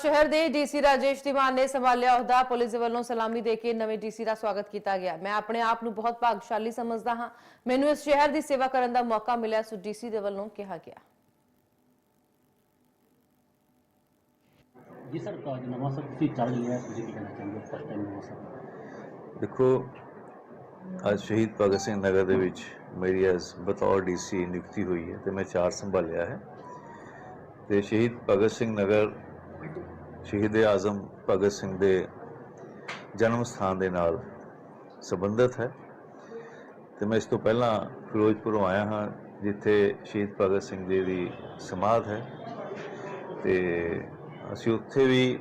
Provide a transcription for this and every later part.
ਸ਼ਹਿਰ ਦੇ ਡੀਸੀ ਰਾਜੇਸ਼ ਧੀਮਾਨ ਨੇ ਸੰਭਾਲਿਆ ਅਹੁਦਾ ਪੁਲਿਸ ਵੱਲੋਂ ਸਲਾਮੀ ਦੇ ਕੇ ਨਵੇਂ ਡੀਸੀ ਦਾ ਸਵਾਗਤ ਕੀਤਾ ਗਿਆ। ਮੈਂ ਆਪਣੇ ਆਪ ਨੂੰ ਬਹੁਤ ਭਾਗਸ਼ਾਲੀ ਸਮਝਦਾ ਹਾਂ। ਮੈਨੂੰ ਇਸ ਸ਼ਹਿਰ ਦੀ ਸੇਵਾ ਕਰਨ ਦਾ ਮੌਕਾ ਮਿਲਿਆ ਸੋ ਡੀਸੀ ਦੇ ਵੱਲੋਂ ਕਿਹਾ ਗਿਆ। ਜੀ ਸਰ ਤਾਂ ਨਵਾਂ ਸਰ ਤੁਸੀਂ ਚੱਲ ਲਿਆ ਤੁਸੀਂ ਕੀ ਕਹਿਣਾ ਚਾਹੁੰਦੇ ਹੋ? ਫਸਟ ਟਾਈਮ ਨਵਾਂ ਸਰ। ਦੇਖੋ ਅੱਜ ਸ਼ਹੀਦ ਭਗਤ ਸਿੰਘ ਨਗਰ ਦੇ ਵਿੱਚ ਮੇਰੀ as ਬਤੌਰ ਡੀਸੀ ਨਿਯੁਕਤੀ ਹੋਈ ਹੈ ਤੇ ਮੈਂ ਚਾਰ ਸੰਭਾਲਿਆ ਹੈ। ਤੇ ਸ਼ਹੀਦ ਭਗਤ ਸਿੰਘ ਨਗਰ ਸ਼ਹੀਦ ਆਜ਼ਮ ਭਗਤ ਸਿੰਘ ਦੇ ਜਨਮ ਸਥਾਨ ਦੇ ਨਾਲ ਸੰਬੰਧਿਤ ਹੈ। ਤੇ ਮੈਂ ਇਸ ਤੋਂ ਪਹਿਲਾਂ ਫਿਰੋਜ਼ਪੁਰੋਂ ਆਇਆ ਹਾਂ, ਜਿੱਥੇ ਸ਼ਹੀਦ ਭਗਤ ਸਿੰਘ ਜੀ ਦੀ ਸਮਾਧ ਹੈ। ਤੇ ਅਸੀਂ ਉੱਥੇ ਵੀ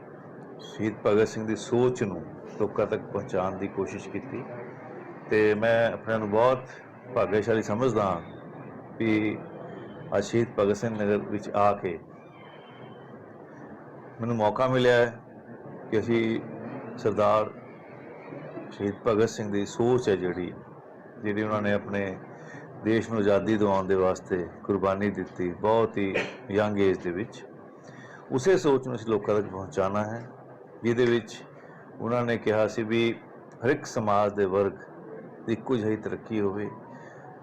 ਸ਼ਹੀਦ ਭਗਤ ਸਿੰਘ ਦੀ ਸੋਚ ਨੂੰ ਲੋਕਾਂ ਤੱਕ ਪਹੁੰਚਾਉਣ ਦੀ ਕੋਸ਼ਿਸ਼ ਕੀਤੀ। ਤੇ ਮੈਂ ਆਪਣੇ ਨੂੰ ਬਹੁਤ ਭਾਗਿਆਸ਼ਾਲੀ ਸਮਝਦਾ ਹਾਂ ਕਿ ਅੱਜ ਸ਼ਹੀਦ ਭਗਤ ਸਿੰਘ ਨਗਰ ਵਿੱਚ ਆ ਕੇ ਮੈਨੂੰ ਮੌਕਾ ਮਿਲਿਆ ਹੈ ਕਿ ਅਸੀਂ ਸਰਦਾਰ ਸ਼ਹੀਦ ਭਗਤ ਸਿੰਘ ਦੀ ਸੋਚ ਹੈ ਜਿਹੜੀ ਜਿਹੜੀ ਉਹਨਾਂ ਨੇ ਆਪਣੇ ਦੇਸ਼ ਨੂੰ ਆਜ਼ਾਦੀ ਦਿਵਾਉਣ ਦੇ ਵਾਸਤੇ ਕੁਰਬਾਨੀ ਦਿੱਤੀ ਬਹੁਤ ਹੀ ਯੰਗ ਏਜ ਦੇ ਵਿੱਚ। ਉਸੇ ਸੋਚ ਨੂੰ ਅਸੀਂ ਲੋਕਾਂ ਤੱਕ ਪਹੁੰਚਾਉਣਾ ਹੈ, ਜਿਹਦੇ ਵਿੱਚ ਉਹਨਾਂ ਨੇ ਕਿਹਾ ਸੀ ਵੀ ਹਰ ਇੱਕ ਸਮਾਜ ਦੇ ਵਰਗ ਦੀ ਇੱਕੋ ਜਿਹੀ ਤਰੱਕੀ ਹੋਵੇ,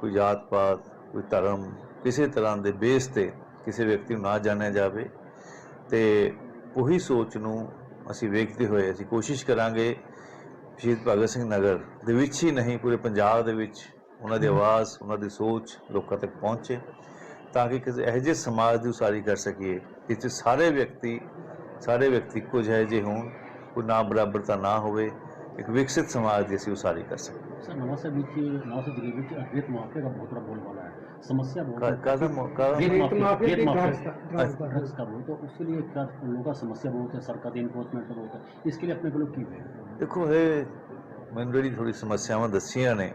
ਕੋਈ ਜਾਤ ਪਾਤ ਕੋਈ ਧਰਮ, ਕਿਸੇ ਤਰ੍ਹਾਂ ਦੇ ਬੇਸ ਤੇ ਕਿਸੇ ਵਿਅਕਤੀ ਨੂੰ ਨਾ ਜਾਣਿਆ ਜਾਵੇ ਤੇ ਉਹੀ ਸੋਚ ਨੂੰ ਅਸੀਂ ਵੇਖਦੇ ਹੋਏ ਅਸੀਂ ਕੋਸ਼ਿਸ਼ ਕਰਾਂਗੇ ਸ਼ਹੀਦ ਭਗਤ ਸਿੰਘ ਨਗਰ ਦੇ ਵਿੱਚ ਹੀ ਨਹੀਂ ਪੂਰੇ ਪੰਜਾਬ ਦੇ ਵਿੱਚ ਉਹਨਾਂ ਦੀ ਆਵਾਜ਼ ਉਹਨਾਂ ਦੀ ਸੋਚ ਲੋਕਾਂ ਤੱਕ ਪਹੁੰਚੇ ਤਾਂ ਕਿ ਕਿਸੇ ਇਹੋ ਜਿਹੇ ਸਮਾਜ ਦੀ ਉਸਾਰੀ ਕਰ ਸਕੀਏ 'ਚ ਸਾਰੇ ਵਿਅਕਤੀ ਸਾਰੇ ਵਿਅਕਤੀ ਇੱਕੋ ਜਿਹੇ ਜਿਹੇ ਹੋਣ ਕੋਈ ਨਾ ਬਰਾਬਰਤਾ ਨਾ ਹੋਵੇ ਇੱਕ ਵਿਕਸਿਤ ਸਮਾਜ ਦੀ ਅਸੀਂ ਉਸਾਰੀ ਕਰ ਸਕੀਏ। ਸਰ ਨਵਾਂ ਸਰ ਵਿੱਚ ਨਵਾਂ ਜ਼ਿਲ੍ਹੇ ਵਿੱਚ ਰੇਤ ਮਾਫੀਆ ਦਾ ਬਹੁਤ ਬੜਾ ਬੋਲਬਾਲਾ है समस्या बहुत है ਕਾਹਦਾ ਮੌਕਾ रेत माफिया माफिया रेत की माफिया ड्रग्स का- ड्रग्स का बहुत तो उसके लिए क्या लोगों का समस्या बहुत है सरकार की इन्फोर्समेंट का बहुत है इसके लिए अपने को लोग की है ਦੇਖੋ ਇਹ ਮੈਨੂੰ ਜਿਹੜੀ ਥੋੜੀ ਸਮੱਸਿਆਵਾਂ ਦੱਸੀਆਂ ਨੇ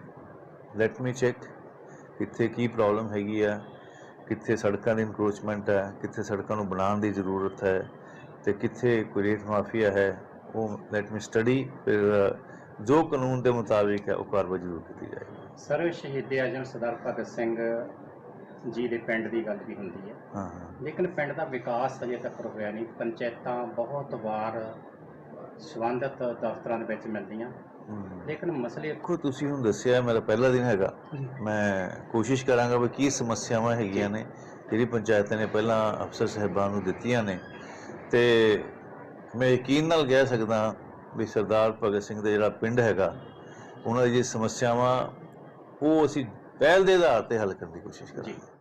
ਲੈਟ ਮੀ ਚੈੱਕ ਕਿੱਥੇ ਕੀ ਪ੍ਰੋਬਲਮ ਹੈਗੀ ਆ ਕਿੱਥੇ ਸੜਕਾਂ ਦੀ ਇਨਕਰੋਚਮੈਂਟ ਹੈ ਕਿੱਥੇ ਸੜਕਾਂ ਨੂੰ ਬਣਾਉਣ ਦੀ ਜ਼ਰੂਰਤ ਹੈ ਤੇ ਕਿੱਥੇ ਕੋਈ ਰੇਤ ਮਾਫੀਆ ਹੈ ਉਹ ਲੈਟ ਮੀ ਸਟੱਡੀ ਫਿਰ ਅ, ਜੋ ਕਾਨੂੰਨ ਦੇ ਮੁਤਾਬਿਕ ਹੈ ਉਹ ਕਾਰਵਾਈ ਜ਼ਰੂਰ ਕੀਤੀ ਜਾਏਗੀ ਸਰ ਸ਼ਹੀਦ ਆਜਮ ਸਰਦਾਰ ਭਗਤ ਸਿੰਘ ਜੀ ਦੇ ਪਿੰਡ ਦੀ ਗੱਲ ਵੀ ਹੁੰਦੀ ਹੈ। ਹਾਂ ਲੇਕਿਨ ਪਿੰਡ ਦਾ ਵਿਕਾਸ ਅਜੇ ਤੱਕ ਹੋਇਆ ਨਹੀਂ। ਪੰਚਾਇਤਾਂ ਬਹੁਤ ਵਾਰ ਸੰਬੰਧਿਤ ਦਫ਼ਤਰਾਂ ਦੇ ਵਿੱਚ ਮਿਲਦੀਆਂ। ਲੇਕਿਨ ਮਸਲੇ ਦੇਖੋ ਤੁਸੀਂ ਹੁਣ ਦੱਸਿਆ ਮੇਰਾ ਪਹਿਲਾ ਦਿਨ ਹੈਗਾ। ਮੈਂ ਕੋਸ਼ਿਸ਼ ਕਰਾਂਗਾ ਵੀ ਕੀ ਸਮੱਸਿਆਵਾਂ ਹੈਗੀਆਂ ਨੇ ਜਿਹੜੀ ਪੰਚਾਇਤਾਂ ਨੇ ਪਹਿਲਾਂ ਅਫਸਰ ਸਾਹਿਬਾਨ ਨੂੰ ਦਿੱਤੀਆਂ ਨੇ। ਤੇ ਮੈਂ ਯਕੀਨ ਨਾਲ ਕਹਿ ਸਕਦਾ ਵੀ ਸਰਦਾਰ ਭਗਤ ਸਿੰਘ ਦਾ ਜਿਹੜਾ ਪਿੰਡ ਹੈਗਾ ਉਹਨਾਂ ਦੀ ਜਿਹੜੀ ਸਮੱਸਿਆਵਾਂ ਉਹ ਅਸੀਂ ਪਹਿਲ ਦੇ ਆਧਾਰ ਤੇ ਹੱਲ ਕਰਨ ਦੀ ਕੋਸ਼ਿਸ਼ ਕਰਾਂਗੇ।